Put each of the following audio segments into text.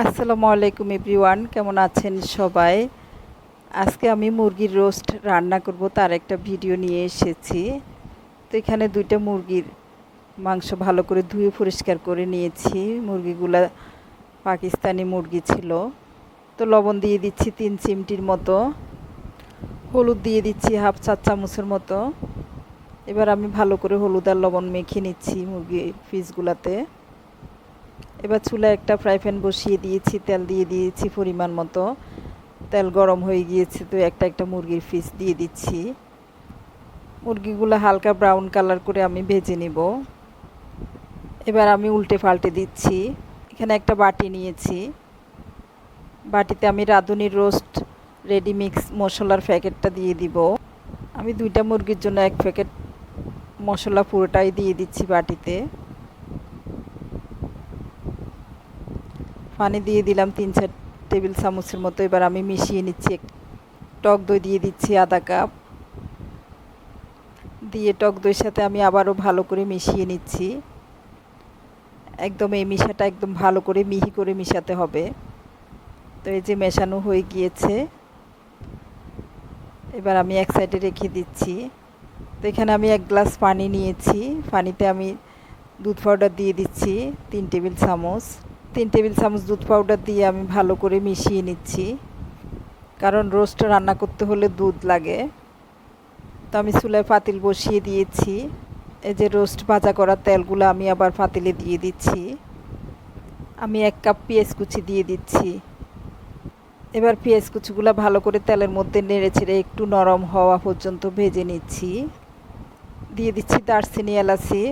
আসসালামু আলাইকুম এভরিওয়ান, কেমন আছেন সবাই? আজকে আমি মুরগির রোস্ট রান্না করব, তার একটা ভিডিও নিয়ে এসেছি। তো এখানে দুইটা মুরগির মাংস ভালো করে ধুয়ে পরিষ্কার করে নিয়েছি। মুরগিগুলা পাকিস্তানি মুরগি ছিল। তো লবণ দিয়ে দিচ্ছি তিন চিমটির মতো। হলুদ দিয়ে দিচ্ছি হাফ চার চামচের মতো। এবার আমি ভালো করে হলুদ আর লবণ মেখে নিচ্ছি মুরগি পিসগুলাতে। এবার চুলা একটা ফ্রাই প্যান বসিয়ে দিয়েছি, তেল দিয়ে দিয়েছি পরিমাণ মতো। তেল গরম হয়ে গিয়েছে তো একটা একটা মুরগির পিস দিয়ে দিচ্ছি। মুরগিগুলো হালকা ব্রাউন কালার করে আমি ভেজে নিব। এবার আমি উল্টে পাল্টে দিচ্ছি। এখানে একটা বাটি নিয়েছি। বাটিতে আমি রাঁধুনির রোস্ট রেডি মিক্স মশলার প্যাকেটটা দিয়ে দিব। আমি দুইটা মুরগির জন্য এক প্যাকেট মশলা পুরোটাই দিয়ে দিচ্ছি বাটিতে। পানি দিয়ে দিলাম তিন চার টেবিল চামচের মতো। এবার আমি মিশিয়ে নিচ্ছি টক দই দিয়ে দিচ্ছি আধা কাপ। দিয়ে টক দইয়ের সাথে আমি আবারও ভালো করে মিশিয়ে নিচ্ছি। একদম এই মিশাটা একদম ভালো করে মিহি করে মিশাতে হবে। তো এই যে মেশানো হয়ে গিয়েছে। এবার আমি এক সাইডে রেখে দিচ্ছি। তো এখানে আমি এক গ্লাস পানি নিয়েছি। পানিতে আমি দুধ পাউডার দিয়ে দিচ্ছি, তিন টেবিল চামচ। তিন টেবিল চামচ দুধ পাউডার দিয়ে আমি ভালো করে মিশিয়ে নিচ্ছি। কারণ রোস্ট রান্না করতে হলে দুধ লাগে। তো আমি চুলায় পাতিল বসিয়ে দিয়েছি। এই যে রোস্ট ভাজা করা তেলগুলো আমি আবার পাতিলে দিয়ে দিচ্ছি। আমি এক কাপ পেঁয়াজ কুচি দিয়ে দিচ্ছি। এবার পেঁয়াজ কুচিগুলো ভালো করে তেলের মধ্যে নেড়ে ছেড়ে একটু নরম হওয়া পর্যন্ত ভেজে নিচ্ছি। দিয়ে দিচ্ছি দারচিনি এলাচি।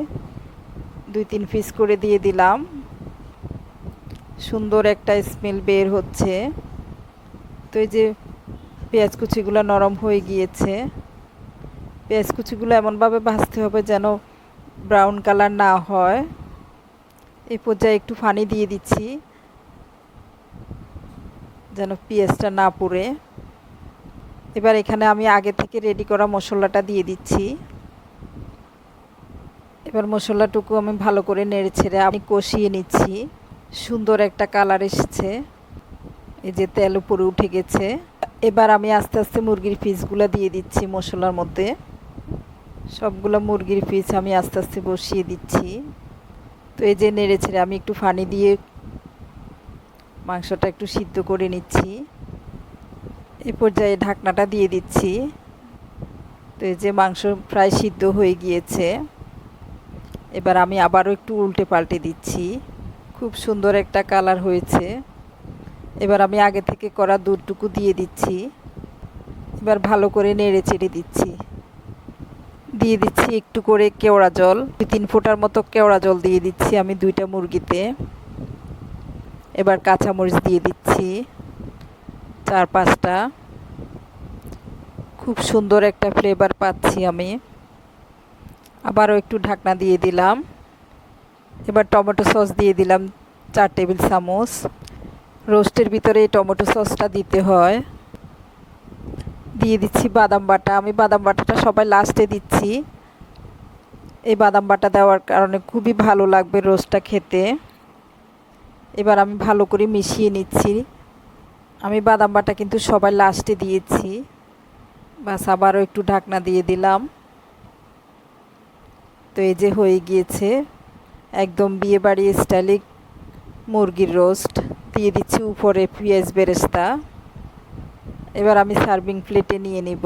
দুই তিন পিস করে দিয়ে দিলাম। সুন্দর একটা স্মেল বের হচ্ছে। তো এই যে পেঁয়াজ কুচিগুলো নরম হয়ে গিয়েছে। পেঁয়াজ কুচিগুলো এমনভাবে ভাজতে হবে যেন ব্রাউন কালার না হয়। এই পর্যায়ে একটু ফানি দিয়ে দিচ্ছি, যেন পেঁয়াজটা না পুড়ে। এবার এখানে আমি আগে থেকে রেডি করা মশলাটা দিয়ে দিচ্ছি। এবার মশলাটুকু আমি ভালো করে নেড়ে ছেড়ে আমি কষিয়ে নিচ্ছি। সুন্দর একটা কালার এসেছে। এই যে তেল উপরে উঠে গেছে। এবার আমি আস্তে আস্তে মুরগির পিসগুলো দিয়ে দিচ্ছি মশলার মধ্যে। সবগুলো মুরগির পিস আমি আস্তে আস্তে বসিয়ে দিচ্ছি। তো এই যে নেড়ে ছেড়ে আমি একটু ফানি দিয়ে মাংসটা একটু সিদ্ধ করে নিচ্ছি। এ পর্যায়ে ঢাকনাটা দিয়ে দিচ্ছি। তো এই যে মাংস প্রায় সিদ্ধ হয়ে গিয়েছে। এবার আমি আবারও একটু উল্টে পাল্টে দিচ্ছি। খুব সুন্দর একটা কালার হয়েছে। এবার আমি আগে থেকে করা দুধটুকু দিয়ে দিচ্ছি। এবার ভালো করে নেড়ে চেড়ে দিচ্ছি। দিয়ে দিচ্ছি একটু করে কেওড়া জল। দুই তিন ফোঁটার মতো কেওড়া জল দিয়ে দিচ্ছি আমি দুইটা মুরগিতে। এবার কাঁচামরিচ দিয়ে দিচ্ছি চার পাঁচটা। খুব সুন্দর একটা ফ্লেভার পাচ্ছি আমি। আবারও একটু ঢাকনা দিয়ে দিলাম। এবার টমেটো সস দিয়ে দিলাম চার টেবিল চামচ। রোস্টের ভিতরে এই টমেটো সসটা দিতে হয়। দিয়ে দিচ্ছি বাদাম বাটা। আমি বাদাম বাটাটা সবাই লাস্টে দিচ্ছি। এই বাদাম বাটা দেওয়ার কারণে খুবই ভালো লাগবে রোস্টটা খেতে। এবার আমি ভালো করে মিশিয়ে নিচ্ছি। আমি বাদাম বাটা কিন্তু সবাই লাস্টে দিয়েছি। বাস আবারও একটু ঢাকনা দিয়ে দিলাম। তো এই যে হয়ে গিয়েছে। একদম বিয়ে বাড়ি স্টাইলিক মুরগির রোস্ট দিয়ে দিচ্ছি উপরে পেঁয়াজ বেরেস্তা। এবার আমি সার্ভিং প্লেটে নিয়ে নিব।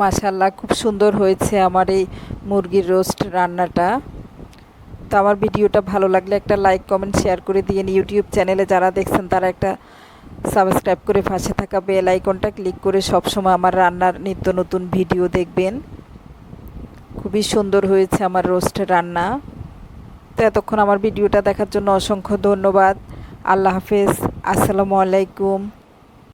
মাশাল্লাহ খুব সুন্দর হয়েছে আমার এই মুরগির রোস্ট রান্নাটা। তো আমার ভিডিওটা ভালো লাগলে একটা লাইক কমেন্ট শেয়ার করে দিয়ে ইউটিউব চ্যানেলে যারা দেখছেন, তারা একটা সাবস্ক্রাইব করে পাশে থাকা বেল আইকনটা ক্লিক করে সবসময় আমার রান্নার নিত্য নতুন ভিডিও দেখবেন। খুবই সুন্দর হয়েছে আমার রোস্ট রান্না। তো এতক্ষণ আমার ভিডিওটা দেখার জন্য অসংখ্য ধন্যবাদ। আল্লাহ হাফেজ। আসসালামু আলাইকুম।